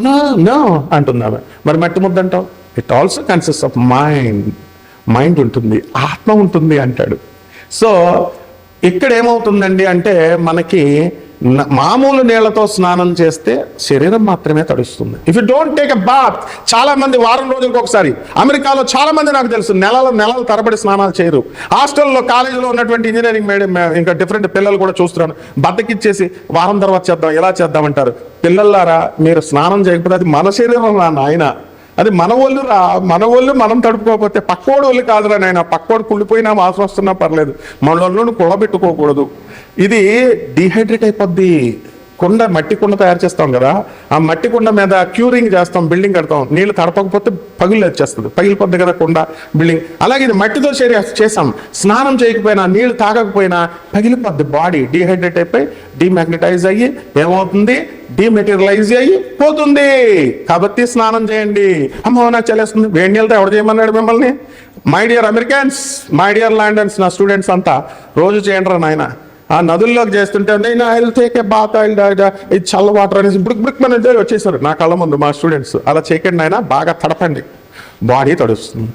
No no మరి మట్టి ముద్ద అంటావు? It also consist of mind mind ఉంటుంది ఆత్మ ఉంటుంది అంటాడు. సో ఇక్కడ ఏమవుతుందండి అంటే మనకి మామూలు నీళ్ళతో స్నానం చేస్తే శరీరం మాత్రమే తడుస్తుంది. If you don't take a bath చాలా మంది వారం రోజులకు ఒకసారి. అమెరికాలో చాలా మంది నాకు తెలుసు నెలల నెలల తరబడి స్నానాలు చేయరు. హాస్టల్లో కాలేజీలో ఉన్నటువంటి ఇంజనీరింగ్ మేడం ఇంకా డిఫరెంట్ పిల్లలు కూడా చూస్తున్నాను. బద్దకిచ్చేసి వారం తర్వాత చేద్దాం ఎలా చేద్దామంటారు పిల్లలారా మీరు స్నానం చేయకపోతే అది మన శరీరం రా నాయన. అది మన ఒళ్ళు రా మన ఒళ్ళు మనం తడుపుకోకపోతే పక్కోడు ఒళ్ళు కాదురా నాయన. పక్కోడు కుళ్ళిపోయినా వాసన వస్తున్నా పర్లేదు. మన ఒళ్ళును కూడబెట్టుకోకూడదు ఇది డిహైడ్రేట్ అయిపోద్ది. కుండ మట్టి కుండ తయారు చేస్తాం కదా ఆ మట్టి కుండ మీద క్యూరింగ్ చేస్తాం బిల్డింగ్ కడతాం. నీళ్ళు తడపకపోతే పగిలి వచ్చేస్తుంది. పగిలిపోద్ది కదా కుండ బిల్డింగ్ అలాగే ఇది మట్టితో చేరి చేసాం. స్నానం చేయకపోయినా నీళ్ళు తాగకపోయినా పగిలిపోద్ది బాడీ డిహైడ్రేట్ అయిపోయి డిమాగ్నటైజ్ అయ్యి ఏమవుతుంది? డిమెటీరియలైజ్ అయ్యి పోతుంది. కాబట్టి స్నానం చేయండి. అమ్మో నాకు చలేస్తుంది వేడి నీళ్ళతో ఎవడు చేయమన్నాడు మిమ్మల్ని? My dear Americans my dear Londoners నా స్టూడెంట్స్ అంతా రోజు చేయండి రా నాయన. ఆ నదుల్లోకి చేస్తుంటే నేను I take a bath oil ఇది చల్ల వాటర్ అనేసి బుక్ బుక్ మన వచ్చేసారు. నా కళ్ళ ముందు మా స్టూడెంట్స్ అలా చేయకండి ఆయన బాగా తడపండి. బాడీ తడుస్తుంది.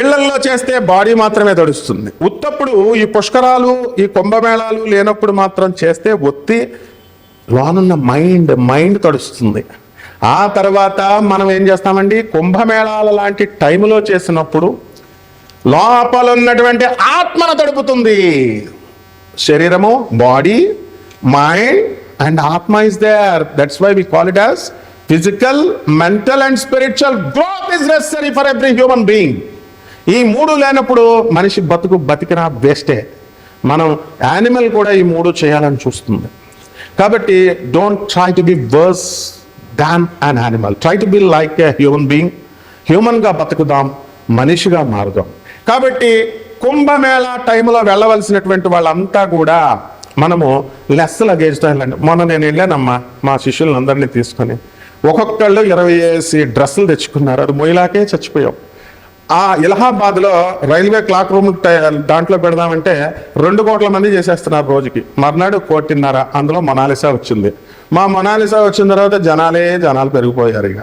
ఇళ్ళల్లో చేస్తే బాడీ మాత్రమే తడుస్తుంది. ఉత్తప్పుడు ఈ పుష్కరాలు ఈ కుంభమేళాలు లేనప్పుడు మాత్రం చేస్తే ఒత్తి లోనున్న మైండ్ మైండ్ తడుస్తుంది. ఆ తర్వాత మనం ఏం చేస్తామండి? కుంభమేళాల లాంటి టైంలో చేసినప్పుడు లోపల ఉన్నటువంటి ఆత్మను తడుపుతుంది. శరీరము బాడీ మైండ్ అండ్ ఆత్మ is there that's why we call it as physical mental and spiritual growth is necessary for every human being ఈ మూడు లేనప్పుడు మనిషి బతుకు బతికినా వేస్టే. మనం యానిమల్ కూడా ఈ మూడు చేయాలని చూస్తుంది. కాబట్టి don't try to be worse than an animal try to be like a human being హ్యూమన్గా బతుకుదాం మనిషిగా మారుదాం. కాబట్టి కుంభమేళా టైంలో వెళ్ళవలసినటువంటి వాళ్ళంతా కూడా మనము లెస్ లగేజ్తో వెళ్ళండి. మొన్న నేను వెళ్ళానమ్మా మా శిష్యులను అందరినీ తీసుకొని. ఒక్కొక్కళ్ళు ఇరవై వేసి డ్రెస్సులు తెచ్చుకున్నారు. అది మొయిలాకే చచ్చిపోయాం. ఆ ఇలహాబాద్లో రైల్వే క్లాక్ రూమ్ దాంట్లో పెడదామంటే రెండు కోట్ల మంది చేసేస్తున్నారు రోజుకి. మర్నాడు కోటిన్నర అందులో మొనాలిసా వచ్చింది. మా మొనాలిసా వచ్చిన తర్వాత జనాలే జనాలు పెరిగిపోయారు ఇక.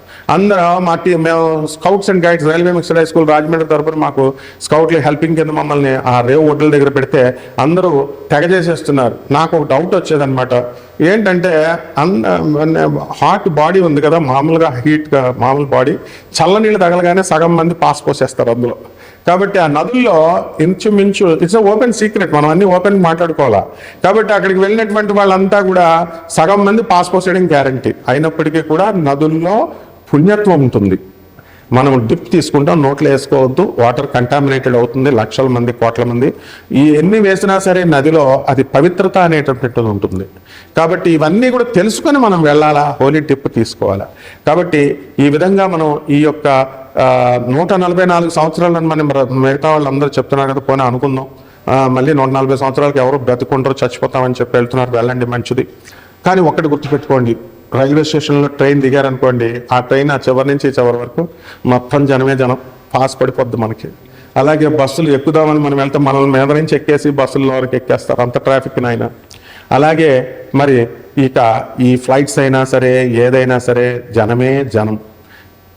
అందరూ మా టీ మేము scouts and guides railway mixed high school Rajahmundry తరపున మాకు స్కౌట్లు హెల్పింగ్ కింద మమ్మల్ని ఆ రేవు ఒడ్ల దగ్గర పెడితే అందరూ తెగ చేసేస్తున్నారు నాకు ఒక డౌట్ వచ్చేదనమాట ఏంటంటే అన్న హాట్ బాడీ ఉంది కదా మామూలుగా హీట్గా మామూలు బాడీ చల్లనీళ్ళు తగలగానే సగం మంది పాస్ పోసేస్తారు అందులో. కాబట్టి ఆ నదుల్లో ఇంచుమించు ఇట్స్ ఓపెన్ సీక్రెట్ మనం అన్ని ఓపెన్ మాట్లాడుకోవాలా. కాబట్టి అక్కడికి వెళ్ళినటువంటి వాళ్ళంతా కూడా సగం మంది పాస్ పోసేయడం గ్యారంటీ అయినప్పటికీ కూడా నదుల్లో పుణ్యత్వం ఉంటుంది. మనం డిప్ తీసుకుంటాం నోట్లో వేసుకోవద్దు వాటర్ కంటామినేటెడ్ అవుతుంది లక్షల మంది కోట్ల మంది. ఈ ఎన్ని వేసినా సరే నదిలో అది పవిత్రత అనేటటువంటిది ఉంటుంది. కాబట్టి ఇవన్నీ కూడా తెలుసుకొని మనం వెళ్ళాలా? హోలీ టిప్ తీసుకోవాలా? కాబట్టి ఈ విధంగా మనం ఈ యొక్క నూట నలభై నాలుగు సంవత్సరాలను మనం మిగతా వాళ్ళందరూ చెప్తున్నారు కదా పోనీ అనుకుందాం. మళ్ళీ నూట నలభై సంవత్సరాలకు ఎవరు బ్రతుకుంటారో చచ్చిపోతామని చెప్పి వెళ్తున్నారు వెళ్ళండి మంచిది. కానీ ఒక్కటి గుర్తుపెట్టుకోండి. రైల్వే స్టేషన్లో ట్రైన్ దిగారనుకోండి ఆ ట్రైన్ ఆ చివరి నుంచి చివరి వరకు మొత్తం జనమే జనం పాస్ పడిపోద్ది మనకి. అలాగే బస్సులు ఎక్కుదామని మనం వెళ్తే మనల్ని మీద నుంచి ఎక్కేసి బస్సుల్లో వరకు ఎక్కేస్తారు. అంత ట్రాఫిక్ నాయన. అలాగే మరి ఇక ఈ ఫ్లైట్స్ అయినా సరే ఏదైనా సరే జనమే జనం.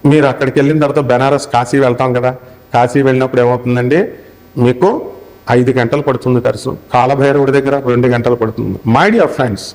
మీరు అక్కడికి వెళ్ళిన తర్వాత బెనారస్ కాశీ వెళ్తాం కదా. కాశీ వెళ్ళినప్పుడు ఏమవుతుందండి? మీకు ఐదు గంటలు పడుతుంది దర్శనం. కాలభైరవుడి దగ్గర రెండు గంటలు పడుతుంది. My dear friends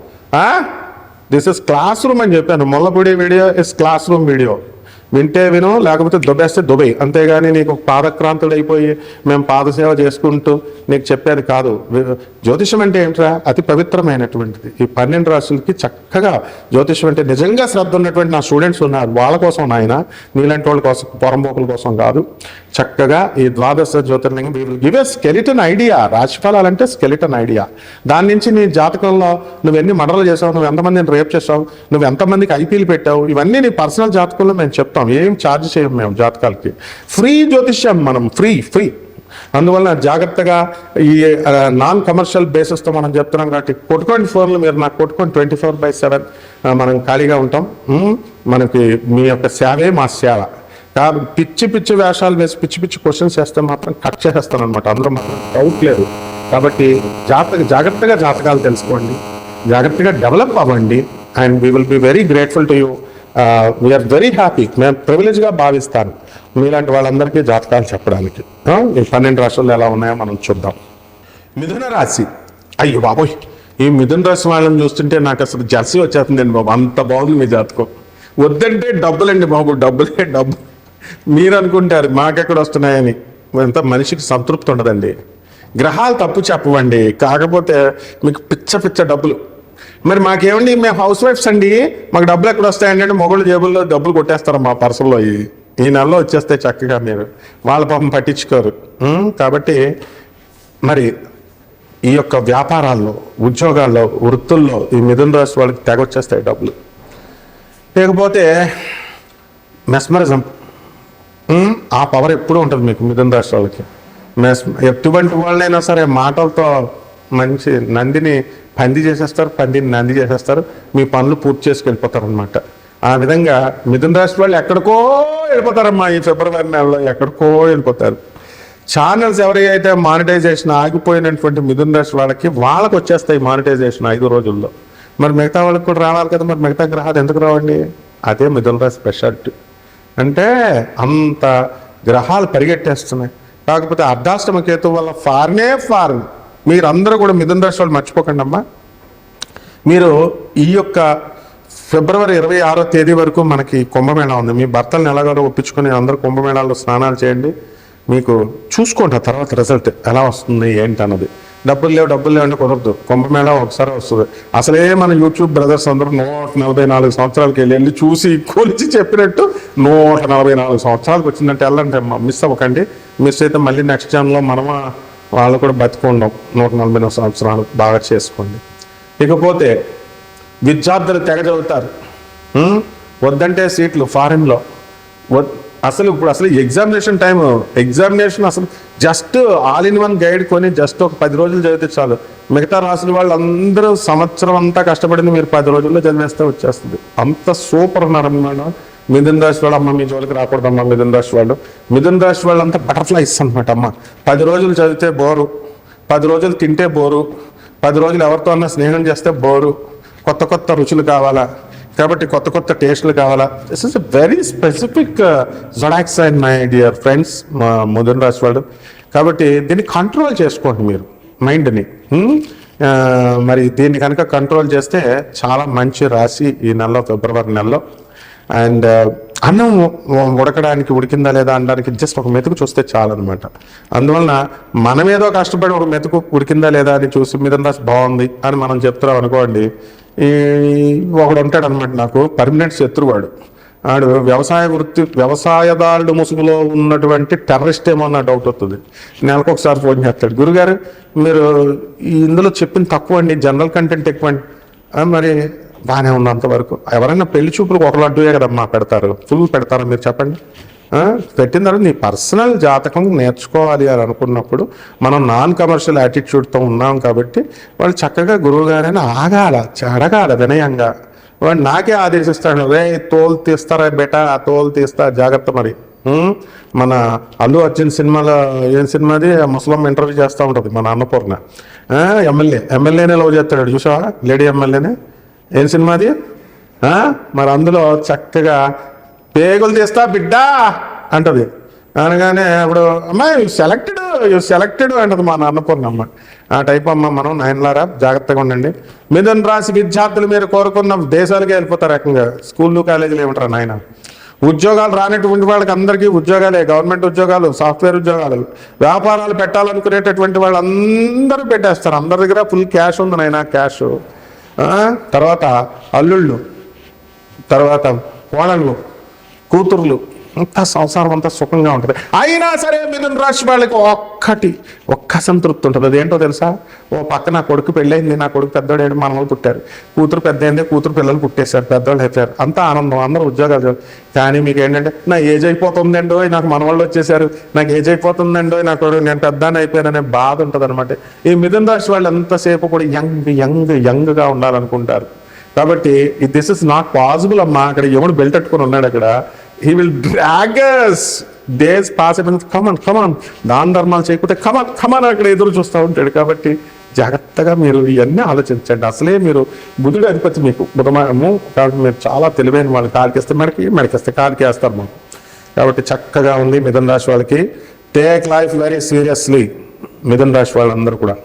this is classroom అని చెప్పాను. Mollapudi video is classroom video వింటే విను లేకపోతే దుబేస్తే దుబై అంతేగాని నీకు పాదక్రాంతుడు అయిపోయి మేము పాదసేవ చేసుకుంటూ నీకు చెప్పేది కాదు. జ్యోతిషం అంటే ఏంట్రా? అతి పవిత్రమైనటువంటిది. ఈ పన్నెండు రాశులకి చక్కగా జ్యోతిషం అంటే నిజంగా శ్రద్ధ ఉన్నటువంటి నా స్టూడెంట్స్ ఉన్నారు. వాళ్ళ కోసం నాయన నీలాంటి వాళ్ళ కోసం పొరంబోకుల కోసం కాదు. చక్కగా ఈ ద్వాదశ జ్యోతిర్లింగం we will give a skeleton idea రాశిఫలాలంటే skeleton idea దాని నుంచి నీ జాతకంలో నువ్వు ఎన్ని మర్డర్లు చేసావు నువ్వు ఎంతమందిని రేప్ చేసావు నువ్వు ఎంతమందికి ఐపీలు పెట్టావు ఇవన్నీ నీ పర్సనల్ జాతకంలో మేము చెప్తాం. ఏం ఛార్జ్ చేయం మేము జాతకాలకి. ఫ్రీ జ్యోతిష్యం మనం ఫ్రీ ఫ్రీ అందువల్ల జాగ్రత్తగా ఈ నాన్ కమర్షియల్ బేసిస్తో మనం చెప్తున్నాం కాబట్టి కొట్టుకోండి ఫోన్లు మీరు నాకు కొట్టుకోండి ట్వంటీ ఫోర్ బై సెవెన్ మనం ఖాళీగా ఉంటాం. మనకి మీ యొక్క సేవే మా సేవ. కాబట్టి పిచ్చి పిచ్చి వేషాలు వేసి పిచ్చి పిచ్చి క్వశ్చన్స్ వేస్తే మాత్రం కట్ చేసేస్తాను అనమాట అందులో మాత్రం డౌట్ లేదు. కాబట్టి జాతక జాగ్రత్తగా జాతకాలు తెలుసుకోండి. జాగ్రత్తగా డెవలప్ అవ్వండి. And we will be very grateful to you we are very happy మేము ప్రివిలేజ్గా భావిస్తాను. మీలాంటి వాళ్ళందరికీ జాతకాలు చెప్పడానికి. ఈ పన్నెండు రాష్ట్రాలు ఎలా ఉన్నాయో మనం చూద్దాం. మిథున రాశి. అయ్యో బాబోయ్. ఈ మిథున రాశి వాళ్ళని చూస్తుంటే నాకు అసలు జర్సీ వచ్చేస్తుందండి బాబు. అంత బాగుంది మీ జాతకం. వద్దంటే డబ్బులండి బాబు డబ్బులే డబ్బు. మీరు అనుకుంటారు మాకెక్కడ వస్తున్నాయని. ఎంత మనిషికి సంతృప్తి ఉండదండి. గ్రహాలు తప్పు చెప్పవండి. కాకపోతే మీకు పిచ్చ పిచ్చ డబ్బులు. మరి మాకేమండి మేము హౌస్ వైఫ్స్ అండి. మాకు డబ్బులు ఎక్కడ వస్తాయండి అంటే జేబుల్లో డబ్బులు కొట్టేస్తారు మా పర్సల్లో ఈ నెలలో వచ్చేస్తే చక్కగా మీరు వాళ్ళ పాపం పట్టించుకోరు. కాబట్టి మరి ఈ యొక్క వ్యాపారాల్లో ఉద్యోగాల్లో వృత్తుల్లో ఈ మిథున రాశి వాళ్ళకి తెగొచ్చేస్తాయి డబ్బులు. లేకపోతే మెస్మరిజం. ఆ పవర్ ఎప్పుడూ ఉంటుంది మీకు మిథున రాశి వాళ్ళకి. మెస్ ఎటువంటి వాళ్ళైనా సరే మాటలతో మంచి నందిని పంది చేసేస్తారు పందిని నంది చేసేస్తారు మీ పనులు పూర్తి చేసుకెళ్ళిపోతారు అనమాట ఆ విధంగా మిథున రాశి వాళ్ళు ఎక్కడికో వెళ్ళిపోతారమ్మా ఈ ఫిబ్రవరి నెలలో ఎక్కడికో వెళ్ళిపోతారు. ఛానల్స్ ఎవరైతే మానిటైజేషన్ ఆగిపోయినటువంటి మిథున రాశి వాళ్ళకి వాళ్ళకి వచ్చేస్తాయి మానిటైజేషన్ ఐదు రోజుల్లో. మరి మిగతా వాళ్ళకి కూడా రావాలి కదా మరి మిగతా గ్రహాలు ఎందుకు రావండి? అదే మిథున రాశి స్పెషాలిటీ అంటే అంత గ్రహాలు పరిగెట్టేస్తున్నాయి. కాకపోతే అర్ధాష్టమ కేతు వల్ల ఫారినే ఫారిన్. మీరందరూ కూడా మిథున రాశి వాళ్ళు మర్చిపోకండి అమ్మా మీరు ఈ యొక్క ఫిబ్రవరి ఇరవై ఆరో తేదీ వరకు మనకి కుంభమేళా ఉంది. మీ భర్తలను ఎలాగో ఒప్పించుకొని అందరూ కుంభమేళాలో స్నానాలు చేయండి. మీకు చూసుకోండి ఆ తర్వాత రిజల్ట్ ఎలా వస్తుంది ఏంటి అన్నది. డబ్బులు లేవు డబ్బులు లేవు అంటే కుదరదు. కుంభమేళా ఒకసారి వస్తుంది. అసలే మన యూట్యూబ్ బ్రదర్స్ అందరూ నూట నలభై నాలుగు సంవత్సరాలకి వెళ్ళి వెళ్ళి చూసి కొలిచి చెప్పినట్టు నూట నలభై నాలుగు సంవత్సరాలకు వచ్చిందంటే వెళ్ళంటే మిస్ అవ్వకండి. మిస్ అయితే మళ్ళీ నెక్స్ట్ టైంలో మనమా వాళ్ళు కూడా బతికుండం నూట నలభై నాలుగు సంవత్సరాలు బాగా చేసుకోండి. ఇకపోతే విద్యార్థులు తెగ చదువుతారు వద్దంటే సీట్లు ఫారిన్లో. అసలు ఇప్పుడు అసలు ఎగ్జామినేషన్ టైం ఎగ్జామినేషన్ అసలు just all in one guide కొని జస్ట్ ఒక పది రోజులు చదివితే చాలు. మిగతా రాసిన వాళ్ళందరూ సంవత్సరం అంతా కష్టపడింది మీరు పది రోజుల్లో చదివేస్తే వచ్చేస్తుంది. అంత సూపర్ ఉన్నారన్నమాట మిథున్ రాశి వాళ్ళు అమ్మ మీ జోలికి రాకూడదమ్మా మిథున్ రాశి వాళ్ళు. మిథున్ రాశి వాళ్ళంతా బటర్ఫ్లైస్ అనమాట అమ్మ. పది రోజులు చదివితే బోరు. పది రోజులు తింటే బోరు. పది రోజులు ఎవరితో అన్నా స్నేహం చేస్తే బోరు. కొత్త కొత్త రుచులు కావాలా? కాబట్టి కొత్త కొత్త టేస్ట్లు కావాలా? This is a very specific zodiacs and my dear friends మా ముదన్ రాసి వాళ్ళు కాబట్టి దీన్ని కంట్రోల్ చేసుకోండి మీరు మైండ్ని hmm? మరి దీన్ని కనుక కంట్రోల్ చేస్తే చాలా మంచి రాశి ఈ నెలలో ఫిబ్రవరి నెలలో. అండ్ uh, అన్నం ఉడకడానికి ఉడికిందా లేదా అనడానికి జస్ట్ ఒక మెతుకు చూస్తే చాలన్నమాట. అందువలన మనం ఏదో కష్టపడి ఒక మెతుకు ఉడికిందా లేదా అని చూసి మీద రాసి బాగుంది అని మనం చెప్తున్నాం అనుకోండి ఒకడు ఉంటాడు అనమాట నాకు పర్మనెంట్ శత్రువాడు. ఆడు వ్యవసాయ వృత్తి వ్యవసాయదారుడు ముసుగులో ఉన్నటువంటి టెర్రరిస్ట్ ఏమో నా డౌట్ వస్తుంది నెలకు ఒకసారి ఫోన్ చేస్తాడు గురుగారు మీరు ఇందులో చెప్పింది తక్కువ అండి జనరల్ కంటెంట్ ఎక్కువ అండి. మరి బాగానే ఉన్నంత వరకు ఎవరైనా పెళ్ళి చూపులకు ఒకరు అడ్డుయే కదమ్మా పెడతారు. ఫుల్ పెడతారా మీరు చెప్పండి. పెట్టిన తర్వాత నీ పర్సనల్ జాతకం నేర్చుకోవాలి అని అనుకున్నప్పుడు మనం నాన్ కమర్షియల్ యాటిట్యూడ్తో ఉన్నాం కాబట్టి వాళ్ళు చక్కగా గురువు గారైనా ఆగాల అడగాల వినయంగా. వాడు నాకే ఆదేశిస్తాడు రే తోలు తీస్తారా బేటా ఆ తోలు తీస్తా జాగ్రత్త మరి. మన అల్లు అర్జున్ సినిమాలో ఏం సినిమాది? ముసలం ఇంటర్వ్యూ చేస్తూ ఉంటుంది మన అన్నపూర్ణ. ఎమ్మెల్యే ఎమ్మెల్యేనే లవ్ చేస్తాడు చూసావా? లేడీ ఎమ్మెల్యేనే. ఏం సినిమాది? మరి అందులో చక్కగా పేగులు తీస్తా బిడ్డా అంటది. అనగానే ఇప్పుడు అమ్మాయి సెలెక్టెడ్ సెలెక్టెడ్ అంటది మా అన్నపూర్ణమ్మ ఆ టైప్ అమ్మ మనం నయనలారా జాగ్రత్తగా ఉండండి. మిథున్ రాశి విద్యార్థులు మీరు కోరుకున్న దేశాలకే వెళ్ళిపోతారు రకంగా. స్కూళ్ళు కాలేజీలు ఏమంటారు నాయన? ఉద్యోగాలు రానటువంటి వాళ్ళకి అందరికీ ఉద్యోగాలే. గవర్నమెంట్ ఉద్యోగాలు సాఫ్ట్వేర్ ఉద్యోగాలు. వ్యాపారాలు పెట్టాలనుకునేటటువంటి వాళ్ళు అందరూ పెట్టేస్తారు. అందరి దగ్గర ఫుల్ క్యాష్ ఉంది నాయన క్యాష్. తర్వాత అల్లుళ్ళు తర్వాత కోడళ్ళు. కూతుర్లు అంత సంసారం అంతా సుఖంగా ఉంటుంది. అయినా సరే మిథున రాశి వాళ్ళకి ఒక్కటి ఒక్క సంతృప్తి ఉంటుంది. అదేంటో తెలుసా? ఓ పక్క నా కొడుకు పెళ్ళైంది నా కొడుకు పెద్దోడు మనవలు పుట్టారు. కూతురు పెద్దయింది కూతురు పిల్లలు పుట్టేశారు పెద్దవాళ్ళు అయిపోయారు. అంత ఆనందం అందరూ ఉద్యోగాలు కానీ మీకు ఏంటంటే నా ఏజ్ అయిపోతుందండో నాకు మనవాళ్ళు వచ్చేసారు నాకు ఏజ్ అయిపోతుందండో నా కొడుకు నేను పెద్దాన్ని అయిపోయాననే బాధ ఉంటుంది అనమాట ఈ మిథున రాశి వాళ్ళు ఎంతసేపు కూడా యంగ్ యంగ్ యంగ్గా ఉండాలనుకుంటారు. కాబట్టి దిస్ ఇస్ నాట్ పాసిబుల్ అమ్మా. అక్కడ ఎవడు బెల్ట్ పెట్టుకుని ఉన్నాడు అక్కడ. He will drag us days pass అయిపోయిన కమన్ కమన్ దాన ధర్మాలు చేయకుంటే కమన్ కమన్ అక్కడ ఎదురు చూస్తూ ఉంటాడు కాబట్టి జాగ్రత్తగా మీరు ఇవన్నీ ఆలోచించండి. అసలే మీరు బుధుడు అధిపతి మీకు. బుధమము కాబట్టి మీరు చాలా తెలివైన వాళ్ళు. కాలికేస్తే మెడకి మెడకేస్తే కాలికి వేస్తారు మాకు. కాబట్టి చక్కగా ఉంది మిథున రాశి వాళ్ళకి. టేక్ లైఫ్ వెరీ సీరియస్లీ మిథున రాశి వాళ్ళందరూ కూడా.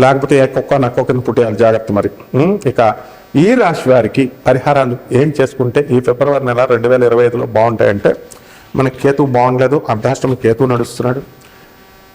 లేకపోతే ఏ కుక్క నక్క పుట్టేయాలి. జాగ్రత్త మరి. ఇక ఈ రాశి వారికి పరిహారాలు ఏం చేసుకుంటే ఈ ఫిబ్రవరి నెల రెండు వేల ఇరవై ఐదులో బాగుంటాయంటే మన కేతు బాగుండలేదు అర్ధాష్టమి కేతు నడుస్తున్నాడు.